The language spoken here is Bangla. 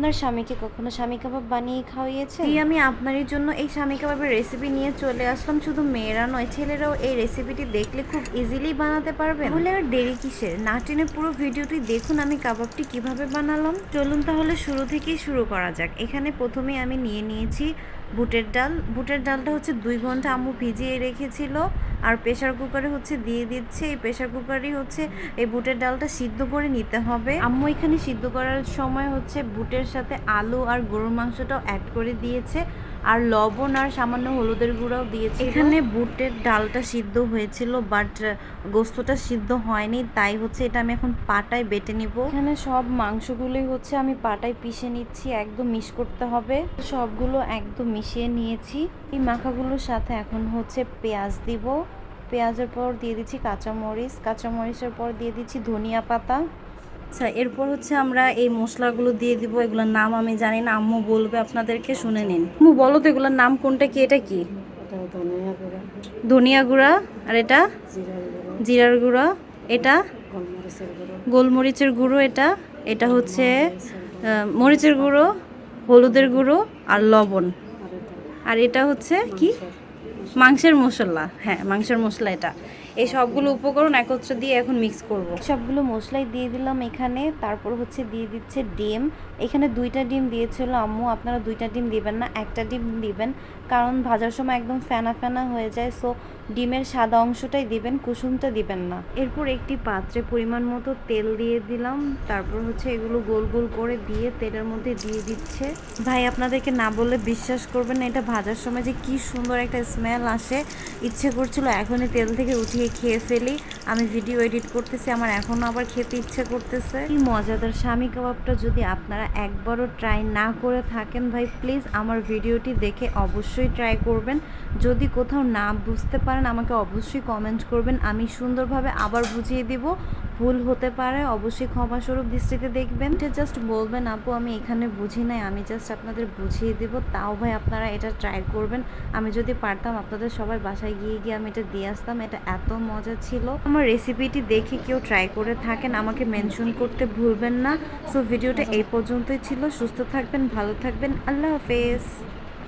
আপনার স্বামীকে কখনো স্বামী কাবাব বানিয়ে খাওয়িয়েছে জি আমি আপনারই জন্য এই স্বামী কাবাবের রেসিপি নিয়ে চলে আসলাম। শুধু মেয়েরা নয় ছেলেরাও এই রেসিপিটি দেখলে খুব ইজিলি বানাতে পারবে তাহলে আর দেরি কিসের? না টেনে পুরো ভিডিওটি দেখুন আমি কাবাবটি কীভাবে বানালাম। চলুন তাহলে শুরু থেকেই শুরু করা যাক। এখানে প্রথমে আমি নিয়ে নিয়েছি বুটের ডাল। বুটের ডালটা হচ্ছে দুই ঘণ্টা আম্মু ভিজিয়ে রেখেছিল। আর প্রেশার কুকারে হচ্ছে দিয়ে দিচ্ছে, এই প্রেশার কুকারই হচ্ছে, এই বুটের ডালটা সিদ্ধ করে নিতে হবে। আম্মু এখানে সিদ্ধ করার সময় হচ্ছে বুটের সাথে আলু আর গরুর মাংসটাও অ্যাড করে দিয়েছে, আর লবণ আর সামান্য হলুদের গুঁড়াও দিয়েছে। এখানে বুটের ডালটা সিদ্ধ হয়েছিল বাট গোস্তটা সিদ্ধ হয়নি, তাই হচ্ছে এটা আমি এখন পাটায় বেটে নিব। এখানে সব মাংসগুলোই হচ্ছে আমি পাটায় পিষে নিচ্ছি, একদম মিশ করতে হবে। সবগুলো একদম মিশিয়ে নিয়েছি। এই মাখাগুলোর সাথে এখন হচ্ছে পেঁয়াজ দিব। পেঁয়াজের পর দিয়ে দিচ্ছি কাঁচামরিচ কাঁচামরিচের পর দিয়ে দিচ্ছি ধনিয়া পাতা। আচ্ছা এরপর হচ্ছে আমরা এই মশলাগুলো দিয়ে দিব এগুলোর নাম আমি জানি না আম্মু বলবে আপনাদেরকে শুনে নিন। আম্মু বলো তো এগুলোর নাম কোনটা কি এটা কি? ধনিয়া গুঁড়া। আর এটা? জিরার গুঁড়া। এটা? গোলমরিচের গুঁড়ো। এটা? এটা হচ্ছে মরিচের গুঁড়ো হলুদের গুঁড়ো আর লবণ। আর এটা। হচ্ছে কি? মাংসের মশলা হ্যাঁ মাংসের মশলা এটা। এই সবগুলো উপকরণ একত্রে দিয়ে এখন মিক্স করব। সবগুলো মশলাই দিয়ে দিলাম এখানে, তারপর হচ্ছে দিয়ে দিচ্ছে ডিম। এখানে দুইটা ডিম দিয়েছিল আম্মু, আপনারা দুইটা ডিম দিবেন না, একটা ডিম দিবেন। কারণ ভাজার সময় একদম ফেনা ফেনা হয়ে যায় সো ডিমের সাদা অংশটাই দিবেন, কুসুমটা দিবেন না। এরপর একটি পাত্রে পরিমাণ মতো তেল দিয়ে দিলাম, তারপর হচ্ছে এগুলো গোল গোল করে দিয়ে তেলের মধ্যে দিয়ে দিচ্ছে। ভাই, আপনাদেরকে না বললে বিশ্বাস করবেন না, এটা ভাজার সময় যে কি সুন্দর একটা স্মেল আসে। ইচ্ছে করছিল এখনই তেল থেকে উঠিয়ে খেয়ে ফেলি। আমি ভিডিও এডিট করতেছি, আমার এখনও আবার খেতে ইচ্ছে করতেছে। এই মজাদার স্বামী কাবাবটা যদি আপনারা একবারও ট্রাই না করে থাকেন ভাই প্লিজ আমার ভিডিওটি দেখে অবশ্যই ট্রাই করবেন। যদি কোথাও না বুঝতে পারেন, আমাকে অবশ্যই কমেন্ট করবেন। আমি সুন্দরভাবে আবার বুঝিয়ে দিব। ভুল হতে পারে, অবশ্যই ক্ষমাস্বরূপ দৃষ্টিতে দেখবেন। এটা জাস্ট বলবেন, আপু, আমি এখানে বুঝি নাই, আমি জাস্ট আপনাদের বুঝিয়ে দেব। তাও ভাই আপনারা এটা ট্রাই করবেন। আমি যদি পারতাম, আপনাদের সবাই বাসায় গিয়ে গিয়ে আমি এটা দিয়ে আসতাম। এটা এত মজা ছিল। আমার রেসিপিটি দেখে কেউ ট্রাই করে থাকেন, আমাকে মেনশন করতে ভুলবেন না। সো ভিডিওটা এই পর্যন্তই ছিল। সুস্থ থাকবেন, ভালো থাকবেন। আল্লাহ হাফেজ।